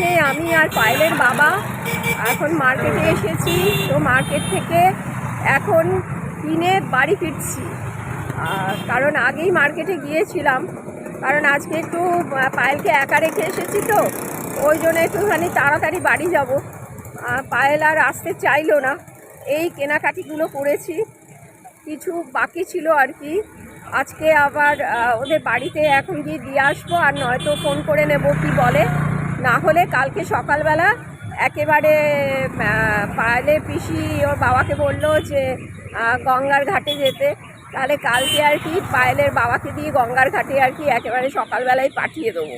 আজকে আমি আর পায়েলের বাবা এখন মার্কেটে এসেছি। তো মার্কেট থেকে এখন কিনে বাড়ি ফিরছি। কারণ আগেই মার্কেটে গিয়েছিলাম। কারণ আজকে একটু পায়েলকে একা রেখে এসেছি তো। ওই জন্য একটুখানি তাড়াতাড়ি বাড়ি যাব। পায়েল আর আসতে চাইলো না। এই কেনাকাটিগুলো করেছি। কিছু বাকি ছিল আর কি। আজকে আবার ওদের বাড়িতে এখন গিয়ে দিয়ে আসব। আর নয়তো ফোন করে নেব, কি বলে। না হলে কালকে সকালবেলা একেবারে পায়েলে পিসি ওর বাবাকে বলল যে গঙ্গার ঘাটে যেতে। তাহলে কালকে আর কি পায়েলের বাবাকে দিয়ে গঙ্গার ঘাটে আর কি একেবারে সকালবেলায় পাঠিয়ে দেবো।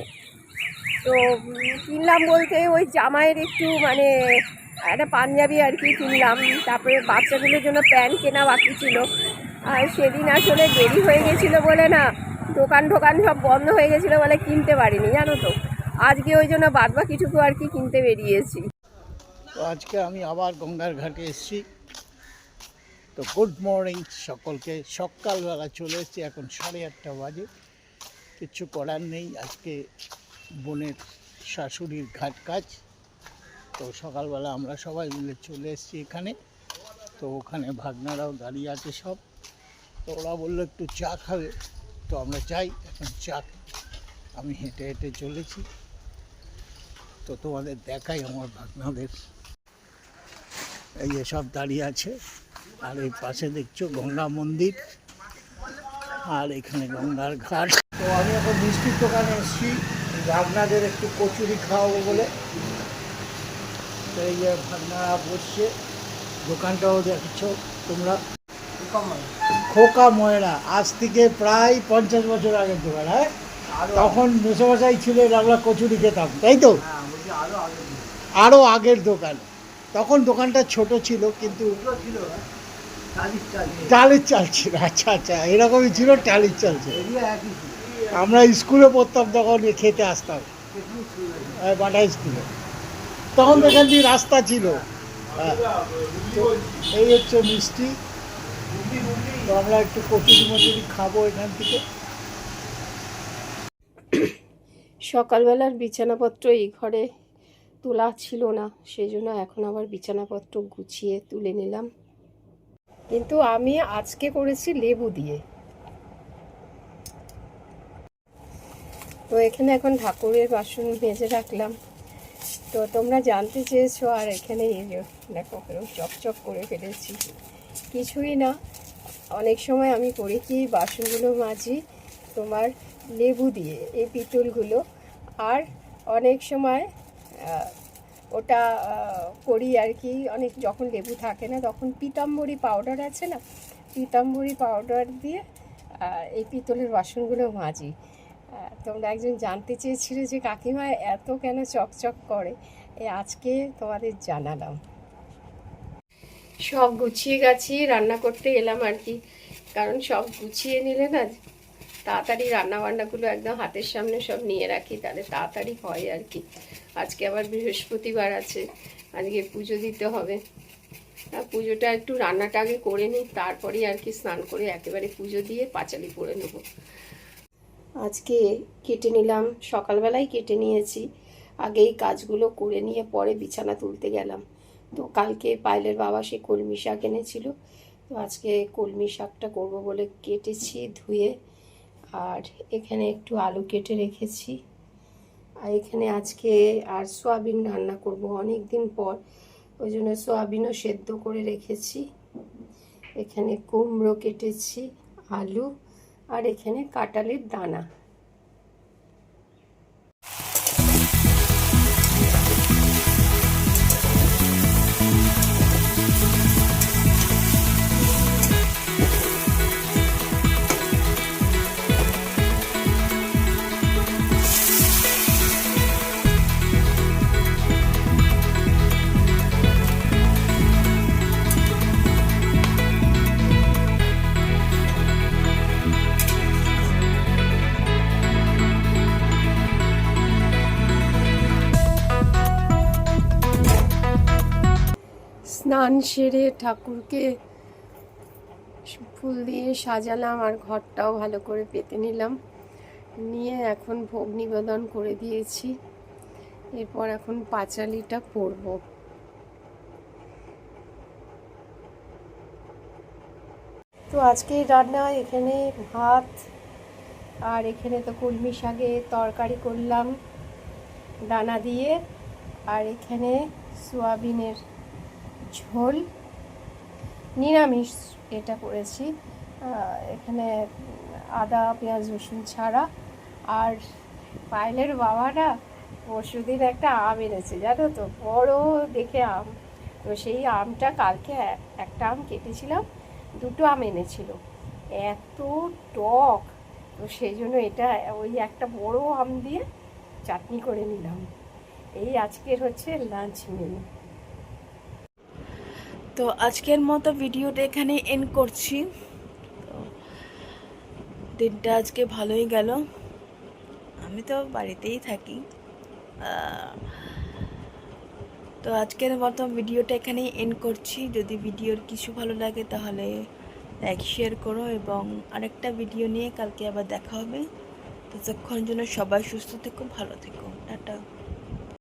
তো কিনলাম বলতে ওই জামাইয়ের একটু মানে একটা পাঞ্জাবি আর কি কিনলাম। তারপরে বাচ্চাগুলোর জন্য প্যান্ট কেনা বাকি ছিল। আর সেদিন আসলে দেরি হয়ে গেছিল বলে না, দোকান টোকান সব বন্ধ হয়ে গেছিল বলে কিনতে পারিনি, জানো তো। আজকে ওই জন্য বাদ বাকিটুকু আর কি কিনতে বেরিয়েছি। তো আজকে আমি আবার গঙ্গার ঘাটে এসেছি। তো গুড মর্নিং সকলকে। সকালবেলা চলে এসেছি, এখন সাড়ে আটটা বাজে। কিচ্ছু করার নেই, আজকে বোনের শাশুড়ির ঘাট কাজ। তো সকালবেলা আমরা সবাই মিলে চলে এসেছি এখানে। তো ওখানে ভাগনারাও দাঁড়িয়ে আছে সব। তো ওরা বলল, একটু চা খাবে। তো আমরা চাই এখন চা আমি হেঁটে হেঁটে চলেছি। তো তোমাদের দেখাই আমার ভাগনাদের। এই যে সব দাঁড়িয়ে আছে আর এই পাশে দেখছ গঙ্গা মন্দির আর এখানে গঙ্গার ঘাট। তো আমি এখন মিষ্টির দোকানে এসেছি ভাগনাদের একটু কচুরি খাওয়াবো বলে। তো এই যে ভাগনারা বসছে দোকানটাও দেখছ তোমরা। খোকা ময়রা আজ থেকে প্রায় পঞ্চাশ বছর আগের দোকান হ্যাঁ? তখন মেসোমশাই ছিল আমরা কচুরি খেতাম তাই তো? আরও আগের দোকান। তখন দোকানটা ছোট ছিল কিন্তু টালির চাল ছিল আচ্ছা আচ্ছা এরকমই ছিল টালির চাল ছিল। আমরা স্কুলে পড়তাম তখন খেতে আসতাম। হ্যাঁ, বাটা স্কুলে। তখন এখান দিয়ে রাস্তা ছিল। হ্যাঁ। এই হচ্ছে মিষ্টি। তো আমরা একটু কচুরি মচুরি খাব এখান থেকে। সকালবেলার বিছানাপত্র এই ঘরে তোলা ছিল না সেই জন্য এখন আবার বিছানাপত্র গুছিয়ে তুলে নিলাম। কিন্তু আমি আজকে করেছি লেবু দিয়ে। তো এখানে এখন ঠাকুরের বাসন ভেজে রাখলাম। তো তোমরা জানতে চেয়েছো, আর এখানে এই দেখো চকচক করে ফেলেছি। কিছুই না, অনেক সময় আমি করি কি বাসনগুলো মাজি তোমার লেবু দিয়ে, এই পিতলগুলো। আর অনেক সময় ওটা করি আর কি। অনেক যখন লেবু থাকে না, তখন পিতাম্বরী পাউডার আছে না? পিতাম্বরী পাউডার দিয়ে এই পিতলের বাসনগুলো মাজি। তোমরা একজন জানতে চেয়েছিলে যে কাকিমা এত কেন চকচক করে? এই আজকে তোমাদের জানালাম। সব গুছিয়ে গাছিয়ে রান্না করতে এলাম আর কি। কারণ সব গুছিয়ে নিলে না, তাড়াতাড়ি রান্না বান্নাগুলো একদম হাতের সামনে সব নিয়ে রাখি, তাহলে তাড়াতাড়ি হয় আর কি। আজকে আবার বৃহস্পতিবার আছে, আজকে পুজো দিতে হবে। আর পুজোটা একটু রান্নাটা আগে করে নিই, তারপরেই আর কি স্নান করে একেবারে পুজো দিয়ে পাঁচালি পরে নেব। আজকে কেটে নিলাম, সকালবেলায় কেটে নিয়েছি। আগেই কাজগুলো করে নিয়ে পরে বিছানা তুলতে গেলাম। তো কালকে পাইলের বাবা সে কলমি শাক এনেছিল, তো আজকে কলমি শাকটা করব বলে কেটেছি ধুয়ে। আর এখানে একটু আলু কেটে রেখেছি। এখানে আজকে আর সোয়াবিন রান্না করব অনেক দিন পর। ওই জন্য সোয়াবিনও সেদ্ধ করে রেখেছি। এখানে কুমড়ো কেটেছি, আলু, আর এখানে কাঁঠালের দানা। স্নান সেরে ঠাকুরকে ফুল দিয়ে সাজালাম আর ঘরটাও ভালো করে পেতে নিলাম। নিয়ে এখন ভোগ নিবেদন করে দিয়েছি। এরপর এখন পাঁচালিটা পরব তো আজকে রান্না এখানে ভাত, আর এখানে তো কলমি শাকের তরকারি করলাম ডানা দিয়ে, আর এখানে সোয়াবিনের ঝোল। নিরামিষ এটা করেছি। এখানে আদা, পেঁয়াজ, রসুন ছাড়া। আর পায়েলের বাবাটা পরশুদিন একটা আম এনেছে, জানো তো? বড় দেখে আম। তো সেই আমটা কালকে একটা আম কেটেছিলাম, দুটো আম এনেছিল। এত টক! তো সেই জন্য এটা ওই একটা বড় আম দিয়ে চাটনি করে নিলাম। এই আজকের হচ্ছে লাঞ্চ মেনু। তো আজকের মতো ভিডিওটা এখানে এন্ড করছি। তো দিনটা আজকে ভালোই গেল। আমি তো বাড়িতেই থাকি। তো আজকের মতো ভিডিওটা এখানেই এন্ড করছি। যদি ভিডিওর কিছু ভালো লাগে তাহলে লাইক শেয়ার করো এবং আরেকটা ভিডিও নিয়ে কালকে আবার দেখা হবে। ততক্ষণ জন্য সবাই সুস্থ থেকো, ভালো থেকো। টাটা।